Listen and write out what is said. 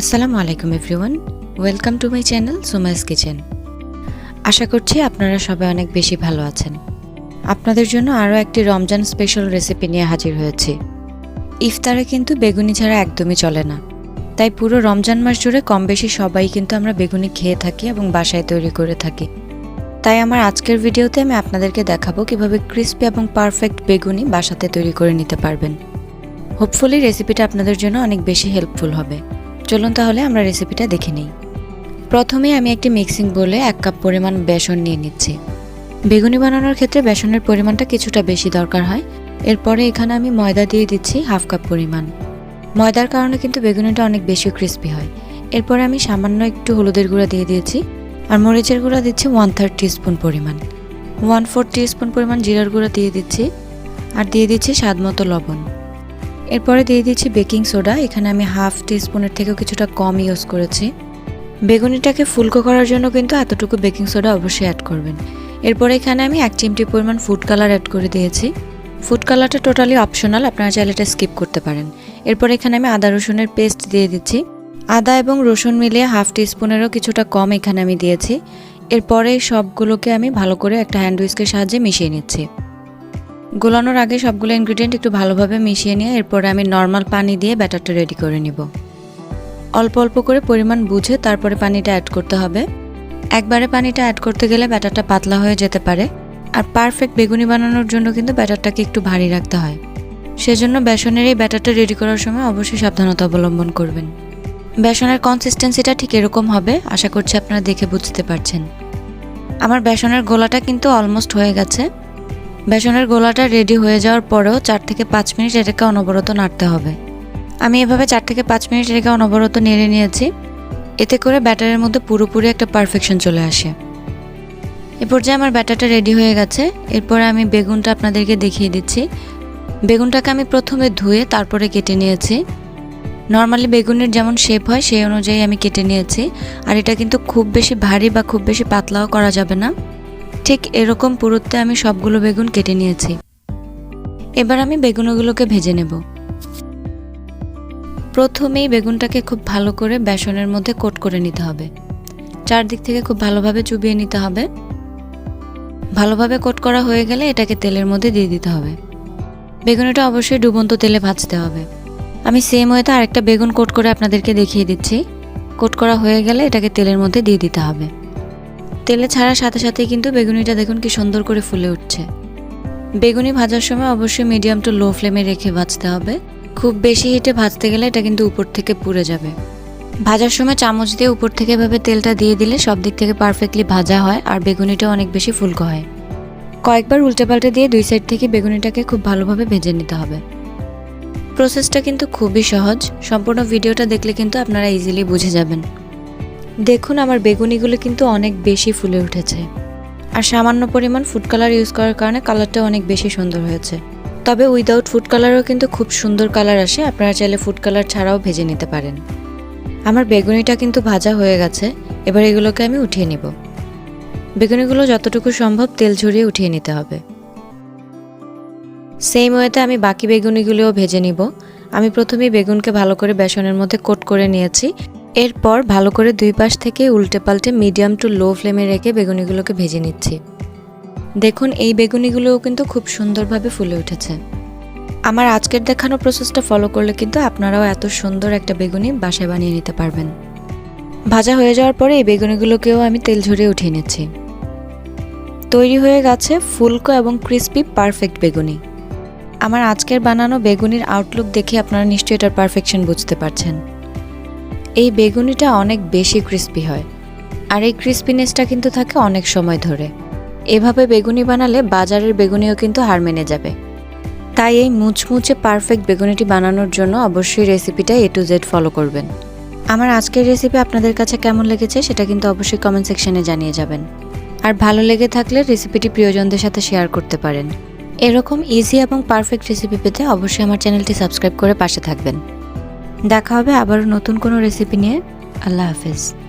আসসালামু আলাইকুম everyone welcome to my channel Sumai's kitchen আশা করছি আপনারা সবাই অনেক বেশি ভালো আছেন। আপনাদের জন্য আরও একটি রমজান স্পেশাল রেসিপি নিয়ে হাজির হয়েছি। ইফতারে কিন্তু বেগুনি ছাড়া একদমই চলে না। তাই পুরো রমজান মাস জুড়ে কম বেশি সবাই কিন্তু আমরা বেগুনি খেয়ে থাকি এবং বাসায় তৈরি করে থাকি। তাই আমার আজকের ভিডিওতে আমি আপনাদেরকে দেখাবো কীভাবে ক্রিস্পি এবং পারফেক্ট বেগুনি বাসাতে তৈরি করে নিতে পারবেন। হোপফুলি রেসিপিটা আপনাদের জন্য অনেক বেশি হেল্পফুল হবে। চলুন তাহলে আমরা রেসিপিটা দেখে নিই। প্রথমে আমি একটি মিক্সিং বলে এক কাপ পরিমাণ বেসন নিয়ে নিচ্ছি। বেগুনি বানানোর ক্ষেত্রে বেসনের পরিমাণটা কিছুটা বেশি দরকার হয়। এরপরে এখানে আমি ময়দা দিয়ে দিচ্ছি হাফ কাপ পরিমাণ। ময়দার কারণে কিন্তু বেগুনিটা অনেক বেশি ক্রিস্পি হয়। এরপরে আমি সামান্য একটু হলুদের গুঁড়া দিয়ে দিয়েছি আর মরিচের গুঁড়া দিচ্ছি ওয়ান থার্ড টিস্পুন পরিমাণ। ওয়ান ফোর টিস্পুন পরিমাণ জিরার গুঁড়া দিয়ে দিচ্ছি আর দিয়ে দিচ্ছি স্বাদ মতো লবণ। এরপরে দিয়ে দিচ্ছি বেকিং সোডা। এখানে আমি হাফ টিস্পুনের থেকেও কিছুটা কম ইউজ করেছি। বেগুনিটাকে ফুলকো করার জন্য কিন্তু এতটুকু বেকিং সোডা অবশ্যই অ্যাড করবেন। এরপরে এখানে আমি এক চিমটি পরিমাণ ফুড কালার অ্যাড করে দিয়েছি। ফুড কালারটা টোটালি অপশনাল আপনারা চাইলে এটা স্কিপ করতে পারেন। এরপর এখানে আমি আদা রসুনের পেস্ট দিয়ে দিচ্ছি। আদা এবং রসুন মিলিয়ে হাফ টিস্পুনেরও কিছুটা কম এখানে আমি দিয়েছি। এরপরে সবগুলোকে আমি ভালো করে একটা হ্যান্ড উইস্কের সাহায্যে মিশিয়ে নিচ্ছি। গোলানোর আগে সবগুলো ইনগ্রিডিয়েন্ট একটু ভালোভাবে মিশিয়ে নিয়ে এরপরে আমি নর্মাল পানি দিয়ে ব্যাটারটা রেডি করে নিব। অল্প অল্প করে পরিমাণ বুঝে তারপরে পানিটা অ্যাড করতে হবে। একবারে পানিটা অ্যাড করতে গেলে ব্যাটারটা পাতলা হয়ে যেতে পারে। আর পারফেক্ট বেগুনি বানানোর জন্য কিন্তু ব্যাটারটাকে একটু ভারী রাখতে হয়। সেজন্য বেসনের এই ব্যাটারটা রেডি করার সময় অবশ্যই সাবধানতা অবলম্বন করবেন। বেসনের কনসিস্টেন্সিটা ঠিক এরকম হবে, আশা করছি আপনারা দেখে বুঝতে পারছেন। আমার বেসনের গোলাটা কিন্তু অলমোস্ট হয়ে গেছে। বেসনের গোলাটা রেডি হয়ে যাওয়ার পরেও চার থেকে পাঁচ মিনিট এটাকে অনবরত নাড়তে হবে। আমি এভাবে চার থেকে পাঁচ মিনিট এটাকে অনবরত নেড়ে নিয়েছি। এতে করে ব্যাটারের মধ্যে পুরোপুরি একটা পারফেকশন চলে আসে। এ পর্যায়ে আমার ব্যাটারটা রেডি হয়ে গেছে। এরপরে আমি বেগুনটা আপনাদেরকে দেখিয়ে দিচ্ছি। বেগুনটাকে আমি প্রথমে ধুয়ে তারপরে কেটে নিয়েছি। নর্মালি বেগুনের যেমন শেপ হয়, সেই অনুযায়ী আমি কেটে নিয়েছি। আর এটা কিন্তু খুব বেশি ভারী বা খুব বেশি পাতলাও করা যাবে না। ঠিক এরকম পুরুত্বে আমি সবগুলো বেগুন কেটে নিয়েছি। এবার আমি বেগুনগুলোকে ভেজে নেব। প্রথমেই বেগুনটাকে খুব ভালো করে বেসনের মধ্যে কোট করে নিতে হবে। চারদিক থেকে খুব ভালোভাবে চুবিয়ে নিতে হবে। ভালোভাবে কোট করা হয়ে গেলে এটাকে তেলের মধ্যে দিয়ে দিতে হবে। বেগুনিটা অবশ্যই ডুবন্ত তেলে ভাজতে হবে। আমি সেম ওয়েতে আরেকটা বেগুন কোট করে আপনাদেরকে দেখিয়ে দিচ্ছি। কোট করা হয়ে গেলে এটাকে তেলের মধ্যে দিয়ে দিতে হবে। তেলে ছাড়ার সাথে সাথেই কিন্তু বেগুনিটা দেখুন কি সুন্দর করে ফুলে উঠছে। বেগুনি ভাজার সময় অবশ্যই মিডিয়াম টু লো ফ্লেমে রেখে ভাজতে হবে। খুব বেশি হিটে ভাজতে গেলে এটা কিন্তু উপর থেকে পুড়ে যাবে। ভাজার সময় চামচ দিয়ে উপর থেকে এভাবে তেলটা দিয়ে দিলে সব দিক থেকে পারফেক্টলি ভাজা হয় আর বেগুনিটা অনেক বেশি ফুলকো হয়। কয়েকবার উল্টে পাল্টে দিয়ে দুই সাইড থেকে বেগুনিটাকে খুব ভালোভাবে ভেজে নিতে হবে। প্রসেসটা কিন্তু খুবই সহজ। সম্পূর্ণ ভিডিওটা দেখলে কিন্তু আপনারা ইজিলি বুঝে যাবেন। দেখুন আমার বেগুনিগুলো কিন্তু অনেক বেশি ফুলে উঠেছে। আর সামান্য পরিমাণ ফুড কালার ইউজ করার কারণে কালারটা অনেক বেশি সুন্দর হয়েছে। তবে উইদাউট ফুড কালারও কিন্তু খুব সুন্দর কালার আসে, আপনারা চাইলে ফুড কালার ছাড়াও ভেজে নিতে পারেন। আমার বেগুনিটা কিন্তু ভাজা হয়ে গেছে, এবার এগুলোকে আমি উঠিয়ে নিব। বেগুনিগুলো যতটুকু সম্ভব তেল ঝরিয়ে উঠিয়ে নিতে হবে। সেম ওয়েতে আমি বাকি বেগুনিগুলোও ভেজে নিব। আমি প্রথমেই বেগুনকে ভালো করে বেসনের মধ্যে কোট করে নিয়েছি। এরপর ভালো করে দুই পাশ থেকে উল্টে পাল্টে মিডিয়াম টু লো ফ্লেমে রেখে বেগুনিগুলোকে ভেজে নিচ্ছি। দেখুন, এই বেগুনিগুলোও কিন্তু খুব সুন্দরভাবে ফুলে উঠেছে। আমার আজকের দেখানো প্রসেসটা ফলো করলে কিন্তু আপনারাও এত সুন্দর একটা বেগুনি বাসায় বানিয়ে নিতে পারবেন। ভাজা হয়ে যাওয়ার পরে এই বেগুনিগুলোকেও আমি তেল ঝরিয়ে উঠিয়ে নিচ্ছি। তৈরি হয়ে গেছে ফুলকো এবং ক্রিস্পি পারফেক্ট বেগুনি। আমার আজকের বানানো বেগুনির আউটলুক দেখে আপনারা নিশ্চয়ই এটার পারফেকশন বুঝতে পারছেন। এই বেগুনিটা অনেক বেশি ক্রিস্পি হয়। আর এই ক্রিস্পিনেসটা কিন্তু থাকে অনেক সময় ধরে। এভাবে বেগুনি বানালে বাজারের বেগুনিও কিন্তু হার মেনে যাবে। তাই এই মুচমুচে পারফেক্ট বেগুনিটি বানানোর জন্য অবশ্যই রেসিপিটা এ টু জেড ফলো করবেন। আমার আজকের রেসিপি আপনাদের কাছে কেমন লেগেছে সেটা কিন্তু অবশ্যই কমেন্ট সেকশনে জানিয়ে যাবেন। আর ভালো লেগে থাকলে রেসিপিটি প্রিয়জনদের সাথে শেয়ার করতে পারেন। এরকম ইজি এবং পারফেক্ট রেসিপি পেতে অবশ্যই আমার চ্যানেলটি সাবস্ক্রাইব করে পাশে থাকবেন। দেখা হবে আবারও নতুন কোনো রেসিপি নিয়ে। আল্লাহ হাফেজ।